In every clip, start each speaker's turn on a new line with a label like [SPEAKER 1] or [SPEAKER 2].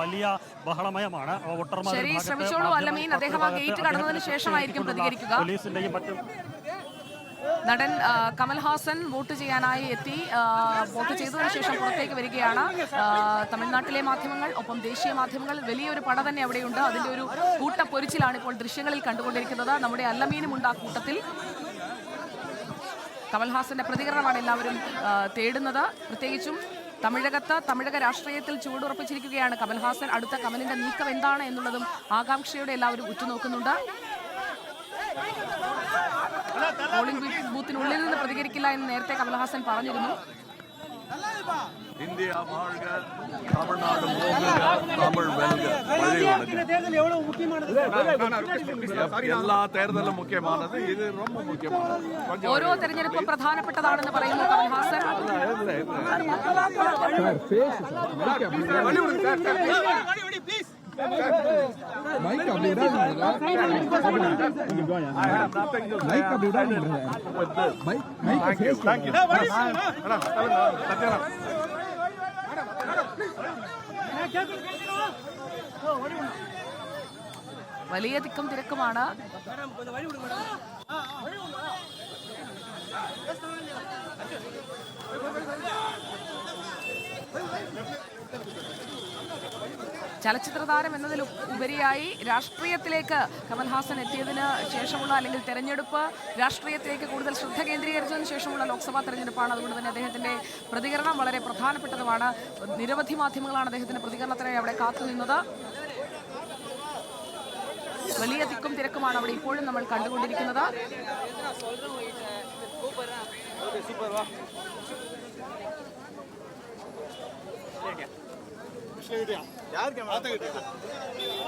[SPEAKER 1] വലിയ ബഹളമയമാണ്.
[SPEAKER 2] ശ്രമിച്ചോളൂ, അല്ലമീൻ. അദ്ദേഹം ആ ഗേറ്റ് കടന്നതിന് ശേഷമായിരിക്കും
[SPEAKER 1] കൊണ്ടുള്ള
[SPEAKER 2] പ്രതികരിക്കുക.
[SPEAKER 1] പോലീസിന്റെയും മറ്റും
[SPEAKER 2] നടൻ കമൽഹാസൻ വോട്ട് ചെയ്യാനായി എത്തി. വോട്ട് ചെയ്തതിനു ശേഷം പുറത്തേക്ക് വരികയാണ്. തമിഴ്നാട്ടിലെ മാധ്യമങ്ങൾ ഒപ്പം ദേശീയ മാധ്യമങ്ങൾ. വലിയൊരു പട തന്നെ അവിടെയുണ്ട്. അതിന്റെ ഒരു കൂട്ടപ്പൊരിച്ചിലാണ് ഇപ്പോൾ ദൃശ്യങ്ങളിൽ കണ്ടുകൊണ്ടിരിക്കുന്നത്. നമ്മുടെ അല്ലമീനും ഉണ്ട് ആ കൂട്ടത്തിൽ. കമൽഹാസന്റെ പ്രതികരണമാണ് എല്ലാവരും തേടുന്നത്. പ്രത്യേകിച്ചും തമിഴകത്ത് തമിഴക രാഷ്ട്രീയത്തിൽ ചുവടുറപ്പിച്ചിരിക്കുകയാണ് കമൽഹാസൻ. അടുത്ത കമലിന്റെ നീക്കം എന്താണ് എന്നുള്ളതും ആകാംക്ഷയോടെ എല്ലാവരും ഉറ്റുനോക്കുന്നുണ്ട്. പോളിംഗ് ബൂത്ത് ബൂത്തിനുള്ളിൽ നിന്ന് പ്രതികരിക്കില്ല എന്ന് നേരത്തെ കമൽഹാസൻ പറഞ്ഞിരുന്നു.
[SPEAKER 3] இந்தியா வாழ்க தமிழ்நாடு போகுக தமிழ் வெல்க வழி வணக்கம் எல்லா தேர்தலும் முக்கியமானது இது ரொம்ப முக்கியமானது கொஞ்சம்
[SPEAKER 2] ഓരോ തെരഞ്ഞെടുപ്പും പ്രധാനപ്പെട്ടതാണെന്ന് പറയുന്നു കമൽഹാസൻ
[SPEAKER 3] இல்ல, இல்ல.
[SPEAKER 4] மைக் அப்படி
[SPEAKER 3] விடாதீங்களா
[SPEAKER 4] மைக்
[SPEAKER 2] அப்படி ചലച്ചിത്ര താരം എന്നതിൽ ഉപരിയായി രാഷ്ട്രീയത്തിലേക്ക് കമൽഹാസൻ എത്തിയതിന് ശേഷമുള്ള അല്ലെങ്കിൽ തെരഞ്ഞെടുപ്പ് രാഷ്ട്രീയത്തിലേക്ക് കൂടുതൽ ശ്രദ്ധ കേന്ദ്രീകരിച്ചതിന് ശേഷമുള്ള ലോക്സഭാ തെരഞ്ഞെടുപ്പാണ്. അതുകൊണ്ട് തന്നെ അദ്ദേഹത്തിന്റെ പ്രതികരണം വളരെ പ്രധാനപ്പെട്ടതുമാണ്. നിരവധി മാധ്യമങ്ങളാണ് അദ്ദേഹത്തിന്റെ പ്രതികരണത്തിനായി അവിടെ കാത്തുനിന്നത് വലിയ തിക്കും തിരക്കുമാണ് അവിടെ ഇപ്പോഴും നമ്മൾ കണ്ടുകൊണ്ടിരിക്കുന്നത്.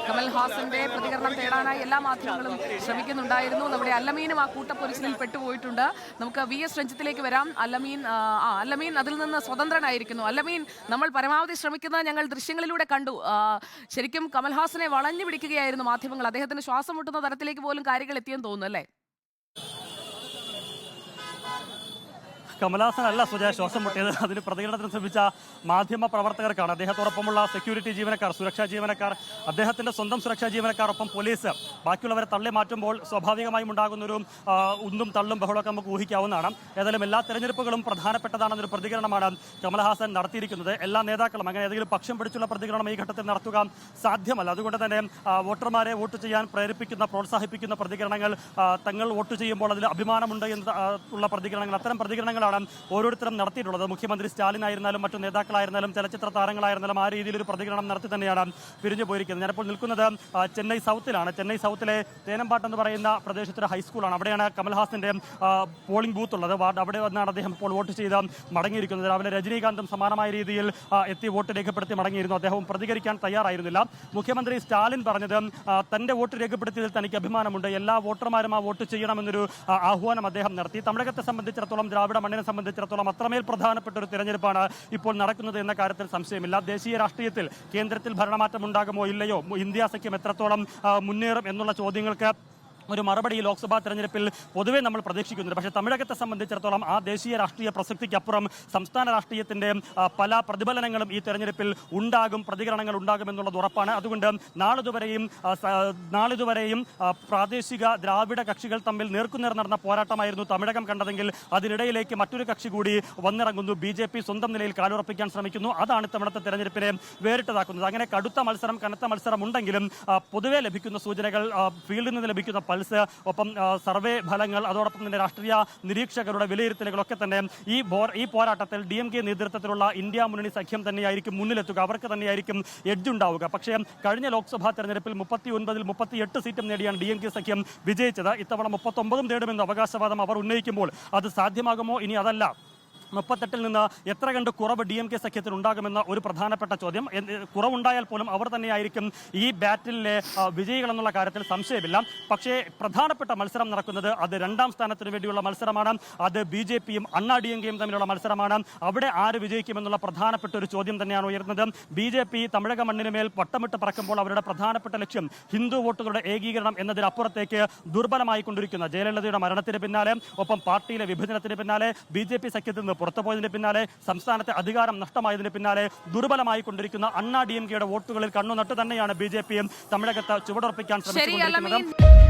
[SPEAKER 2] കമൽ ഹാസന്റെ പ്രതികരണം തേടാനായി എല്ലാ മാധ്യമങ്ങളും ശ്രമിക്കുന്നുണ്ടായിരുന്നു. നമ്മുടെ അല്ലമീനും ആ കൂട്ടപ്പൊരിച്ചിലിൽ പെട്ടുപോയിട്ടുണ്ട്. നമുക്ക് വി എസ് രഞ്ജിത്തിലേക്ക് വരാം. അല്ലമീൻ ആ അല്ലമീൻ അതിൽ നിന്ന് സ്വതന്ത്രനായിരിക്കുന്നു. അല്ലമീൻ നമ്മൾ പരമാവധി ശ്രമിക്കുന്നത് ഞങ്ങൾ ദൃശ്യങ്ങളിലൂടെ കണ്ടു. ശരിക്കും കമൽഹാസനെ വളഞ്ഞു പിടിക്കുകയായിരുന്നു മാധ്യമങ്ങൾ. അദ്ദേഹത്തിന് ശ്വാസം മുട്ടുന്ന തരത്തിലേക്ക് പോലും കാര്യങ്ങൾ എത്തിയെന്ന് തോന്നുന്നു അല്ലേ?
[SPEAKER 1] കമലഹാസൻ അല്ല സുജയ ശ്വാസം മുട്ടിയത്. അതിന് പ്രതികരണത്തിന് ശ്രമിച്ച മാധ്യമ പ്രവർത്തകർക്കാണ്. അദ്ദേഹത്തോടൊപ്പമുള്ള സെക്യൂരിറ്റി ജീവനക്കാർ സുരക്ഷാ ജീവനക്കാർ അദ്ദേഹത്തിന്റെ സ്വന്തം സുരക്ഷാ ജീവനക്കാർ ഒപ്പം പോലീസ് ബാക്കിയുള്ളവരെ തള്ളി മാറ്റുമ്പോൾ സ്വാഭാവികമായും ഉണ്ടാകുന്ന ഒരു ഉന്നും തള്ളും ബഹളമൊക്കെ നമുക്ക് ഊഹിക്കാവുന്നതാണ്. ഏതായാലും എല്ലാ തെരഞ്ഞെടുപ്പുകളും പ്രധാനപ്പെട്ടതാണെന്നൊരു പ്രതികരണമാണ് കമൽഹാസൻ നടത്തിയിരിക്കുന്നത്. എല്ലാ നേതാക്കളും അങ്ങനെ ഏതെങ്കിലും പക്ഷം പിടിച്ചുള്ള പ്രതികരണം ഈ ഘട്ടത്തിൽ നടത്തുക സാധ്യമല്ല. അതുകൊണ്ട് തന്നെ വോട്ടർമാരെ വോട്ട് ചെയ്യാൻ പ്രേരിപ്പിക്കുന്ന പ്രോത്സാഹിപ്പിക്കുന്ന പ്രതികരണങ്ങൾ തങ്ങൾ വോട്ട് ചെയ്യുമ്പോൾ അതിൽ അഭിമാനമുണ്ട് എന്ന് ഉള്ള പ്രതികരണങ്ങൾ അത്തരം പ്രതികരണങ്ങളാണ് ഓരോരുത്തരും നടത്തിയിട്ടുള്ളത്. മുഖ്യമന്ത്രി സ്റ്റാലിൻ ആയിരുന്നാലും മറ്റു നേതാക്കളായിരുന്നാലും ചലച്ചിത്ര താരങ്ങളായിരുന്നാലും ആ രീതിയിൽ ഒരു പ്രതികരണം നടത്തി തന്നെയാണ് പിരിഞ്ഞു പോയിരിക്കുന്നത്. ഞാനിപ്പോൾ നിൽക്കുന്നത് ചെന്നൈ സൗത്തിലാണ്. ചെന്നൈ സൗത്തിലെ തേനമ്പാട്ട് എന്ന് പറയുന്ന പ്രദേശത്തൊരു ഹൈസ്കൂളാണ്. അവിടെയാണ് കമൽഹാസിന്റെ പോളിംഗ് ബൂത്ത് ഉള്ളത്. വാർഡ് അവിടെ വന്നാണ് അദ്ദേഹം ഇപ്പോൾ വോട്ട് ചെയ്ത് മടങ്ങിയിരിക്കുന്നത്. രാവിലെ രജനീകാന്തും സമാനമായ രീതിയിൽ എത്തി വോട്ട് രേഖപ്പെടുത്തി മടങ്ങിയിരുന്നു. അദ്ദേഹം പ്രതികരിക്കാൻ തയ്യാറായിരുന്നില്ല. മുഖ്യമന്ത്രി സ്റ്റാലിൻ പറഞ്ഞത് തന്റെ വോട്ട് രേഖപ്പെടുത്തിയതിൽ തനിക്ക് അഭിമാനമുണ്ട്. എല്ലാ വോട്ടർമാരും ആ വോട്ട് ചെയ്യണമെന്നൊരു ആഹ്വാനം അദ്ദേഹം നടത്തി. തമിഴകത്തെ സംബന്ധിച്ചിടത്തോളം ദ്രാവിഡ മണ്ണിനെ സംബന്ധിച്ചിടത്തോളം അത്രമേൽ പ്രധാനപ്പെട്ട ഒരു തിരഞ്ഞെടുപ്പാണ് ഇപ്പോൾ നടക്കുന്നത് എന്ന കാര്യത്തിൽ സംശയമില്ല. ദേശീയ രാഷ്ട്രീയത്തിൽ കേന്ദ്രത്തിൽ ഭരണമാറ്റം ഉണ്ടാകുമോ ഇല്ലയോ? ഇന്ത്യ സഖ്യം എത്രത്തോളം മുന്നേറും എന്നുള്ള ചോദ്യങ്ങൾക്ക് ഒരു മറുപടി ലോക്സഭാ തെരഞ്ഞെടുപ്പിൽ പൊതുവെ നമ്മൾ പ്രതീക്ഷിക്കുന്നുണ്ട്. പക്ഷേ തമിഴകത്തെ സംബന്ധിച്ചിടത്തോളം ആ ദേശീയ രാഷ്ട്രീയ പ്രസക്തിക്കപ്പുറം സംസ്ഥാന രാഷ്ട്രീയത്തിന്റെ പല പ്രതിഫലനങ്ങളും ഈ തെരഞ്ഞെടുപ്പിൽ ഉണ്ടാകും പ്രതികരണങ്ങൾ ഉണ്ടാകും എന്നുള്ളത് ഉറപ്പാണ്. അതുകൊണ്ട് നാളിതുവരെയും നാളിതുവരെയും പ്രാദേശിക ദ്രാവിഡ കക്ഷികൾ തമ്മിൽ നേർക്കുനേർ നടന്ന പോരാട്ടമായിരുന്നു തമിഴകം കണ്ടതെങ്കിൽ അതിനിടയിലേക്ക് മറ്റൊരു കക്ഷി കൂടി വന്നിറങ്ങുന്നു. ബി സ്വന്തം നിലയിൽ കാലുറപ്പിക്കാൻ ശ്രമിക്കുന്നു. അതാണ് ഇത്തവണത്തെ തെരഞ്ഞെടുപ്പിനെ വേറിട്ടതാക്കുന്നത്. അങ്ങനെ കടുത്ത മത്സരം കനത്ത മത്സരം ഉണ്ടെങ്കിലും പൊതുവെ ലഭിക്കുന്ന സൂചനകൾ ഫീൽഡിൽ നിന്ന് ലഭിക്കുന്ന പൾസ് ഒപ്പം സർവേ ഫലങ്ങൾ അതോടൊപ്പം തന്നെ രാഷ്ട്രീയ നിരീക്ഷകരുടെ വിലയിരുത്തലുകളൊക്കെ തന്നെ ഈ ഈ പോരാട്ടത്തിൽ ഡി എം കെ നേതൃത്വത്തിലുള്ള ഇന്ത്യ മുന്നണി സഖ്യം തന്നെയായിരിക്കും മുന്നിലെത്തുക. അവർക്ക് തന്നെയായിരിക്കും എഡ്ജ് ഉണ്ടാവുക. പക്ഷേ കഴിഞ്ഞ ലോക്സഭാ തെരഞ്ഞെടുപ്പിൽ മുപ്പത്തി ഒൻപതിൽ മുപ്പത്തി എട്ട് സീറ്റും നേടിയാണ് ഡി എം കെ സഖ്യം വിജയിച്ചത്. ഇത്തവണ മുപ്പത്തൊമ്പതും നേടുമെന്ന അവകാശവാദം അവർ ഉന്നയിക്കുമ്പോൾ അത് സാധ്യമാകുമോ? ഇനി അതല്ല. മുപ്പത്തെട്ടിൽ നിന്ന് എത്ര കണ്ട് കുറവ് ഡി എം കെ സഖ്യത്തിന് ഉണ്ടാകുമെന്ന ഒരു പ്രധാനപ്പെട്ട ചോദ്യം. കുറവുണ്ടായാൽ പോലും അവർ തന്നെയായിരിക്കും ഈ ബാറ്റിലെ വിജയികൾ എന്നുള്ള കാര്യത്തിൽ സംശയമില്ല. പക്ഷേ പ്രധാനപ്പെട്ട മത്സരം നടക്കുന്നത് അത് രണ്ടാം സ്ഥാനത്തിന് വേണ്ടിയുള്ള മത്സരമാണ്. അത് ബി ജെ പിയും അണ്ണാ ഡി എം കെയും തമ്മിലുള്ള മത്സരമാണ്. അവിടെ ആര് വിജയിക്കുമെന്നുള്ള പ്രധാനപ്പെട്ട ഒരു ചോദ്യം തന്നെയാണ് ഉയർന്നത്. ബി ജെ പി തമിഴക മണ്ണിന് മേൽ വട്ടമിട്ട് പറക്കുമ്പോൾ അവരുടെ പ്രധാനപ്പെട്ട ലക്ഷ്യം ഹിന്ദു വോട്ടുകളുടെ ഏകീകരണം എന്നതിനപ്പുറത്തേക്ക് ദുർബലമായിക്കൊണ്ടിരിക്കുന്ന ജയലളിതയുടെ മരണത്തിന് പിന്നാലെ ഒപ്പം പാർട്ടിയിലെ വിഭജനത്തിന് പിന്നാലെ ബി ജെ പി സഖ്യത്തിൽ നിന്ന് പുറത്തുപോയതിന് പിന്നാലെ സംസ്ഥാനത്തെ അധികാരം നഷ്ടമായതിന് പിന്നാലെ ദുർബലമായി കൊണ്ടിരിക്കുന്ന അണ്ണാ ഡി എം കെയുടെ വോട്ടുകളിൽ കണ്ണുനട്ട് തന്നെയാണ് ബി ജെ പിയും തമിഴകത്ത് ചുവടുറപ്പിക്കാൻ
[SPEAKER 2] ശരി
[SPEAKER 1] ശ്രമിച്ചുകൊണ്ടിരിക്കുന്നത്
[SPEAKER 2] അല്ലമീൻ